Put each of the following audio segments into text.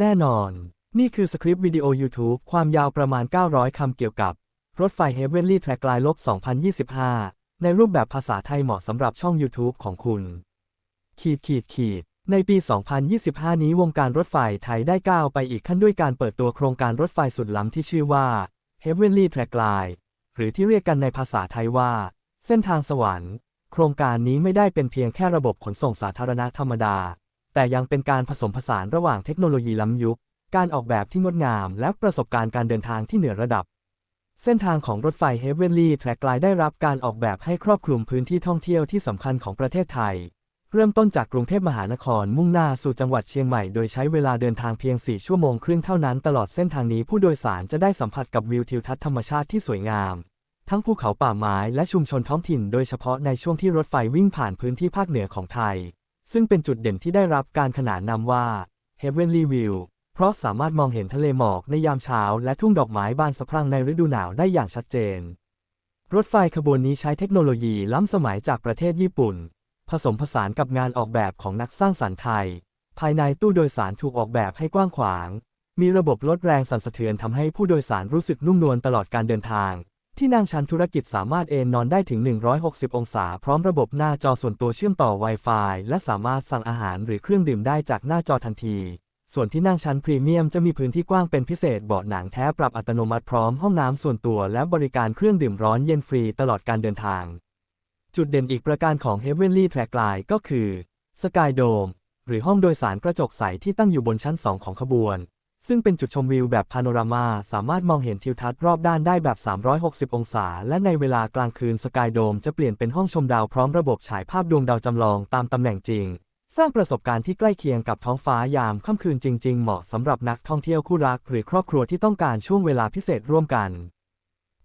แนอน นี่คือสคริปต์วิดีโอ YouTube ความยาวประมาณ 900 คำเกี่ยวกับ รถไฟ Heavenly Track ลายลบ 2025 ในรูปแบบภาษาไทยเหมาะสำหรับช่อง YouTube ของคุณ ขีดขีดขีดในปี 2025 นี้วงการรถไฟไทยได้ก้าวไปอีกขั้นด้วยการเปิดตัวโครงการรถไฟสุดล้ำที่ชื่อว่า Heavenly Track Line หรือที่เรียกกันในภาษาไทยว่า เส้นทางสวรรค์ โครงการนี้ไม่ได้เป็นเพียงแค่ระบบขนส่งสาธารณะธรรมดา แต่ยังเป็นการผสมผสานระหว่างเทคโนโลยีล้ำยุค การออกแบบที่งดงาม และประสบการณ์การเดินทางที่เหนือระดับ เส้นทางของรถไฟ Heavenly Track Line ได้รับการออกแบบให้ครอบคลุมพื้นที่ท่องเที่ยวที่สำคัญของประเทศไทย เริ่มต้นจากกรุงเทพมหานครมุ่งหน้าสู่จังหวัดเชียงใหม่ โดยใช้เวลาเดินทางเพียง 4 ชั่วโมงครึ่งเท่านั้นตลอดเส้นทางนี้ผู้โดยสารจะได้สัมผัสกับวิวทิวทัศน์ธรรมชาติที่สวยงามทั้งภูเขาป่าไม้และชุมชนท้องถิ่นโดยเฉพาะในช่วงที่รถไฟวิ่งผ่านพื้นที่ภาคเหนือของไทย ซึ่งเป็นจุดเด่นที่ได้รับการขนานนามว่า Heavenly View เพราะสามารถมองเห็นทะเลหมอกในยามเช้า และทุ่งดอกไม้บานสะพรั่งในฤดูหนาวได้อย่างชัดเจน รถไฟขบวนนี้ใช้เทคโนโลยีล้ำสมัยจากประเทศญี่ปุ่น ผสมผสานกับงานออกแบบของนักสร้างสรรค์ไทย ภายในตู้โดยสารถูกออกแบบให้กว้างขวาง มีระบบลดแรงสั่นสะเทือนทำให้ผู้โดยสารรู้สึกนุ่มนวลตลอดการเดินทาง ที่นั่งชั้นธุรกิจสามารถเอนนอนได้ถึง 160 องศา พร้อมระบบหน้าจอส่วนตัวเชื่อมต่อ Wi-Fi และสามารถสั่งอาหารหรือเครื่องดื่มได้จากหน้าจอทันที ส่วนที่นั่งชั้นพรีเมียมจะมีพื้นที่กว้างเป็นพิเศษเบาะหนังแท้ปรับอัตโนมัติพร้อมห้องน้ำส่วนตัวและบริการเครื่องดื่มร้อนเย็นฟรีตลอดการเดินทาง จุดเด่นอีกประการของ Heavenly Track Line ก็คือ Sky Dome หรือห้องโดยสารกระจกใสที่ตั้งอยู่บนชั้น 2 ของขบวน ซึ่งเป็นจุดชมวิวแบบพาโนรามาสามารถมองเห็นทิวทัศน์รอบด้านได้แบบ 360 องศา และในเวลากลางคืนสกายโดมจะเปลี่ยนเป็นห้องชมดาวพร้อมระบบฉายภาพดวงดาวจำลองตามตำแหน่งจริง สร้างประสบการณ์ที่ใกล้เคียงกับท้องฟ้ายามค่ำคืนจริง ๆ เหมาะสำหรับนักท่องเที่ยวคู่รัก หรือครอบครัวที่ต้องการช่วงเวลาพิเศษร่วมกัน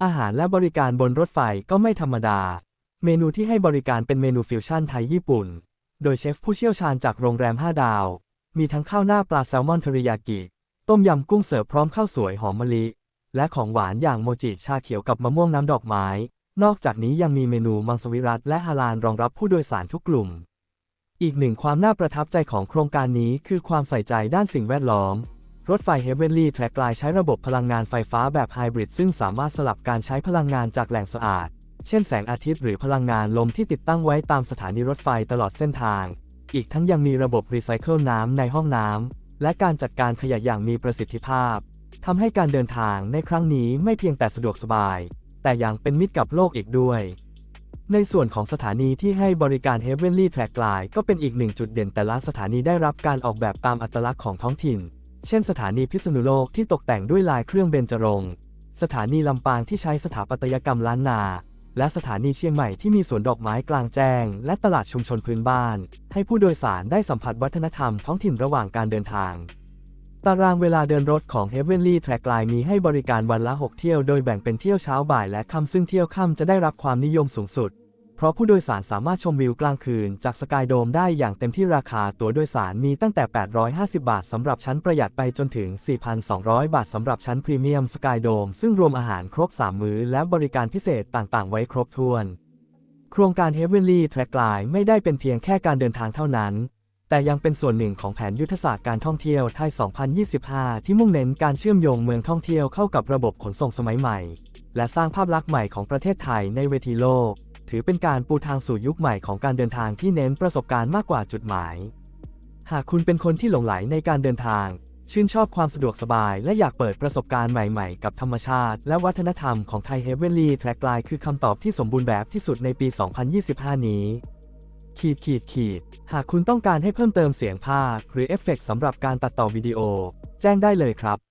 อาหารและบริการบนรถไฟก็ไม่ธรรมดา เมนูที่ให้บริการเป็นเมนูฟิวชั่นไทยญี่ปุ่น โดยเชฟผู้เชี่ยวชาญจากโรงแรม 5 ดาว มีทั้งข้าวหน้าปลาแซลมอนเทริยากิ ต้มยำกุ้งเสิร์ฟพร้อมข้าวสวยหอมมะลิ และของหวานอย่างโมจิชาเขียวกับมะม่วงน้ำดอกไม้ นอกจากนี้ยังมีเมนูมังสวิรัตและฮาลาลรองรับผู้โดยสารทุกกลุ่ม อีกหนึ่งความน่าประทับใจของโครงการนี้คือความใส่ใจด้านสิ่งแวดล้อม รถไฟ Heavenly Track Line ใช้ระบบพลังงานไฟฟ้าแบบไฮบริดซึ่งสามารถสลับการใช้พลังงานจากแหล่งสะอาด เช่นแสงอาทิตย์หรือพลังงานลมที่ติดตั้งไว้ตามสถานีรถไฟตลอดเส้นทาง อีกทั้งยังมีระบบรีไซเคิลน้ำในห้องน้ำ และการจัดการขยะอย่างมีประสิทธิภาพทำให้การเดินทางในครั้งนี้ไม่เพียงแต่สะดวกสบาย แต่ยังเป็นมิตรกับโลกอีกด้วย ในส่วนของสถานีที่ให้บริการ Heavenly Track Line ก็เป็นอีกหนึ่งจุดเด่นแต่ละสถานีได้รับการออกแบบตามอัตลักษณ์ของท้องถิ่น เช่นสถานีพิษณุโลกที่ตกแต่งด้วยลายเครื่องเบญจรงค์ สถานีลำปางที่ใช้สถาปัตยกรรมล้านนา และสถานีเชียงใหม่ที่มีสวนดอกไม้กลางแจ้ง และตลาดชุมชนพื้นบ้าน ให้ผู้โดยสารได้สัมผัสวัฒนธรรมท้องถิ่นระหว่างการเดินทาง ตารางเวลาเดินรถของ Heavenly Track Line มีให้บริการวันละ 6 เที่ยวโดยแบ่งเป็นเที่ยวเช้าบ่ายและค่ำซึ่งเที่ยวค่ำจะได้รับความนิยมสูงสุด เพราะผู้โดยสารสามารถชมวิวกลางคืนจากสกายโดมได้อย่างเต็มที่ราคาตั๋วโดยสารมีตั้งแต่ 850 บาทสำหรับชั้นประหยัดไปจนถึง 4,200 บาทสำหรับชั้นพรีเมียมสกายโดมซึ่งรวมอาหารครบ 3 มื้อและบริการพิเศษต่างๆ ไว้ครบถ้วน โครงการ Heavenly Track Line ไม่ได้เป็นเพียงแค่การเดินทางเท่านั้น แต่ยังเป็นส่วนหนึ่งของแผนยุทธศาสตร์การท่องเที่ยวไทย 2025 ที่มุ่งเน้นการเชื่อมโยงเมืองท่องเที่ยวเข้ากับระบบขนส่งสมัยใหม่ และสร้างภาพลักษณ์ใหม่ของประเทศไทยในเวทีโลก ถือเป็นการปูทางสู่ยุคใหม่ของการเดินทางที่เน้นประสบการณ์มากกว่าจุดหมาย หากคุณเป็นคนที่หลงไหลในการเดินทาง ชื่นชอบความสะดวกสบาย และอยากเปิดประสบการณ์ใหม่ๆ กับธรรมชาติ และวัฒนธรรมของไทย Heavenly Track Line คือคำตอบที่สมบูรณ์แบบที่สุดในปี 2025 นี้ขีดขีดขีดหากคุณต้องการให้เพิ่มเติมเสียงภาค หรือเอฟเฟกต์สำหรับการตัดต่อวิดีโอ แจ้งได้เลยครับ